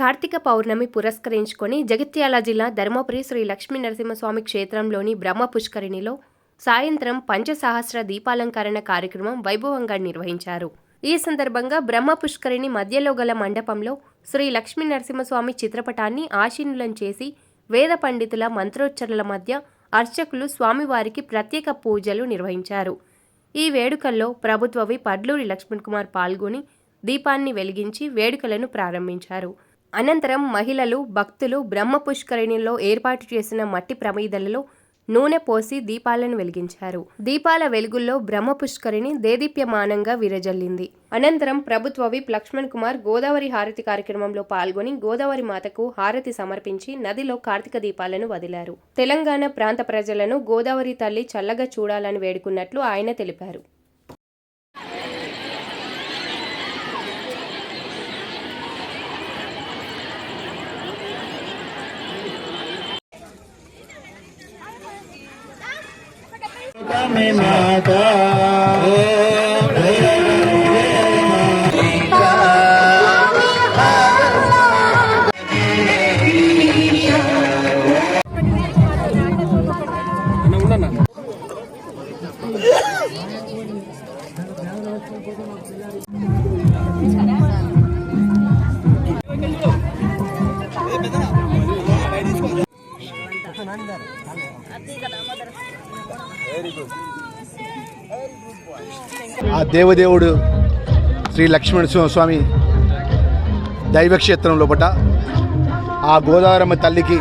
కార్తీక పౌర్ణమి పురస్కరించుకొని జగిత్యాల జిల్లా ధర్మపురి శ్రీ లక్ష్మీ నరసింహస్వామి క్షేత్రంలోని బ్రహ్మ పుష్కరిణిలో సాయంత్రం పంచసహస్ర దీపాలంకరణ కార్యక్రమం వైభవంగా నిర్వహించారు. ఈ సందర్భంగా బ్రహ్మ పుష్కరిణి మధ్యలో గల మండపంలో శ్రీ లక్ష్మీ నరసింహస్వామి చిత్రపటాన్ని ఆశీనులం చేసి వేద పండితుల మంత్రోచ్చరణల మధ్య అర్చకులు స్వామివారికి ప్రత్యేక పూజలు నిర్వహించారు. ఈ వేడుకల్లో ప్రభుత్వవి పడ్లూరి లక్ష్మణ్ కుమార్ పాల్గొని దీపాన్ని వెలిగించి వేడుకలను ప్రారంభించారు. అనంతరం మహిళలు భక్తులు బ్రహ్మ పుష్కరిణిలో ఏర్పాటు చేసిన మట్టి ప్రమీదలలో నూనె పోసి దీపాలను వెలిగించారు. దీపాల వెలుగుల్లో బ్రహ్మ పుష్కరిణి దేదీప్యమానంగా విరజల్లింది. అనంతరం ప్రభుత్వ విప్ లక్ష్మణ్ కుమార్ గోదావరి హారతి కార్యక్రమంలో పాల్గొని గోదావరి మాతకు హారతి సమర్పించి నదిలో కార్తీక దీపాలను వదిలారు. తెలంగాణ ప్రాంత ప్రజలను గోదావరి తల్లి చల్లగా చూడాలని వేడుకున్నట్లు ఆయన తెలిపారు. me matar. Oh, oh, Nanti kata Mother. ఆ దేవదేవుడు శ్రీ లక్ష్మణ స్వామి దైవక్షేత్రం లోపట ఆ గోదావరమ్మ తల్లికి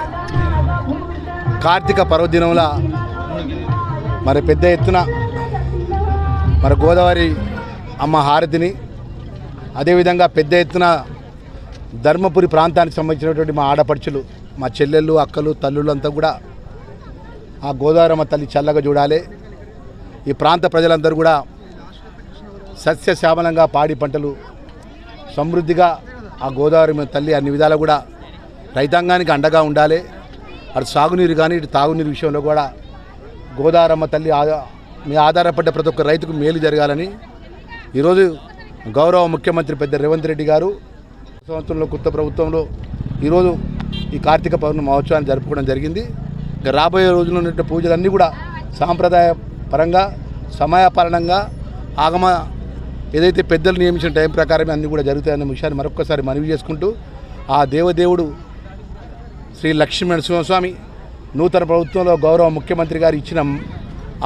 కార్తీక పర్వదినంలో మరి పెద్ద ఎత్తున మరి గోదావరి అమ్మ హారతిని అదేవిధంగా పెద్ద ఎత్తున ధర్మపురి ప్రాంతానికి సంబంధించినటువంటి మా ఆడపడుచులు మా చెల్లెళ్ళు అక్కలు తల్లులు అంతా కూడా ఆ గోదావరమ్మ తల్లి చల్లగా చూడాలి. ఈ ప్రాంత ప్రజలందరూ కూడా సస్యశ్యామలంగా పాడి పంటలు సమృద్ధిగా ఆ గోదావరి తల్లి అన్ని విధాలు కూడా రైతాంగానికి అండగా ఉండాలి. అటు సాగునీరు కానీ ఇటు తాగునీరు విషయంలో కూడా గోదావరమ్మ తల్లి మీ ఆధారపడ్డ ప్రతి ఒక్క రైతుకు మేలు జరగాలని ఈరోజు గౌరవ ముఖ్యమంత్రి పెద్ద రేవంత్ రెడ్డి గారు సంవత్సరంలో కొత్త ప్రభుత్వంలో ఈరోజు ఈ కార్తీక పౌర్ణమి మహోత్సవాన్ని జరుపుకోవడం జరిగింది. రాబోయే రోజుల్లో ఉన్నటువంటి పూజలన్నీ కూడా సాంప్రదాయ పరంగా సమయపాలనంగా ఆగమ ఏదైతే పెద్దలు నియమించిన టైం ప్రకారమే అన్నీ కూడా జరుగుతాయన్న విషయాన్ని మరొకసారి మనవి చేసుకుంటూ ఆ దేవదేవుడు శ్రీ లక్ష్మీ నరసింహస్వామి నూతన ప్రభుత్వంలో గౌరవ ముఖ్యమంత్రి గారు ఇచ్చిన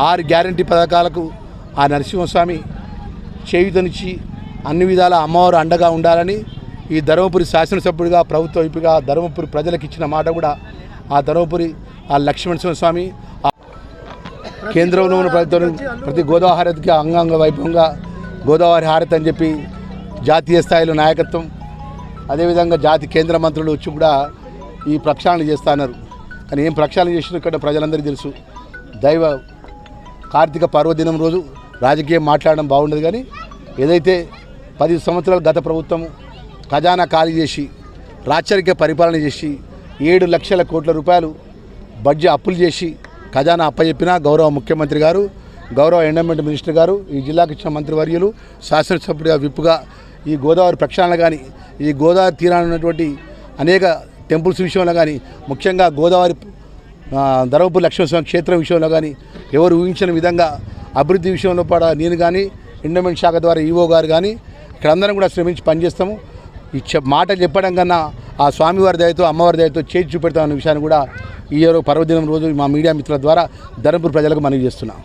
ఆరు గ్యారంటీ పథకాలకు ఆ నరసింహస్వామి చేయుతనిచ్చి అన్ని విధాల అమ్మవారు అండగా ఉండాలని ఈ ధర్మపురి శాసనసభ్యుడిగా ప్రభుత్వ వైపుగా ధర్మపురి ప్రజలకు ఇచ్చిన మాట కూడా ఆ ధర్మపురి ఆ లక్ష్మణ స్వామి కేంద్రంలో ఉన్న ప్రతి ప్రతి గోదావరి హారతికి అంగాంగ వైభవంగా గోదావరి హారతి అని చెప్పి జాతీయ స్థాయిలో నాయకత్వం అదేవిధంగా జాతి కేంద్ర మంత్రులు వచ్చి కూడా ఈ ప్రక్షాళన చేస్తున్నారు కానీ ఏం ప్రక్షాళన చేసిన ఇక్కడ ప్రజలందరికీ తెలుసు. దైవ కార్తీక పర్వదినం రోజు రాజకీయం మాట్లాడడం బాగుండదు కానీ ఏదైతే పది సంవత్సరాలు గత ప్రభుత్వం ఖజానా ఖాళీ చేసి రాచరిక పరిపాలన చేసి ఏడు లక్షల కోట్ల రూపాయలు బడ్జెట్ అప్పులు చేసి ఖజానా అప్పచెప్పిన గౌరవ ముఖ్యమంత్రి గారు గౌరవ ఎండోమెంట్ మినిస్టర్ గారు ఈ జిల్లాకు ఇచ్చిన మంత్రివర్యులు శాసనసభ్యుడిగా విప్పుగా ఈ గోదావరి ప్రక్షాళన కానీ ఈ గోదావరి తీరాన ఉన్నటువంటి అనేక టెంపుల్స్ విషయంలో కానీ ముఖ్యంగా గోదావరి ధర్మపూర్ లక్ష్మీస్వామి క్షేత్రం విషయంలో కానీ ఎవరు ఊహించిన విధంగా అభివృద్ధి విషయంలో కూడా నేను కానీ ఎండోమెంట్ శాఖ ద్వారా ఈవో గారు కానీ ఇక్కడ అందరం కూడా శ్రమించి పనిచేస్తాము. మాట చెప్పడం కన్నా ఆ స్వామివారి దయతో అమ్మవారి దయతో చేసి చూపెడతామన్న విషయాన్ని కూడా ఈ రోజు పర్వదినం రోజు మా మీడియా మిత్రుల ద్వారా ధర్మపుర ప్రజలకు మనవి చేస్తున్నాం.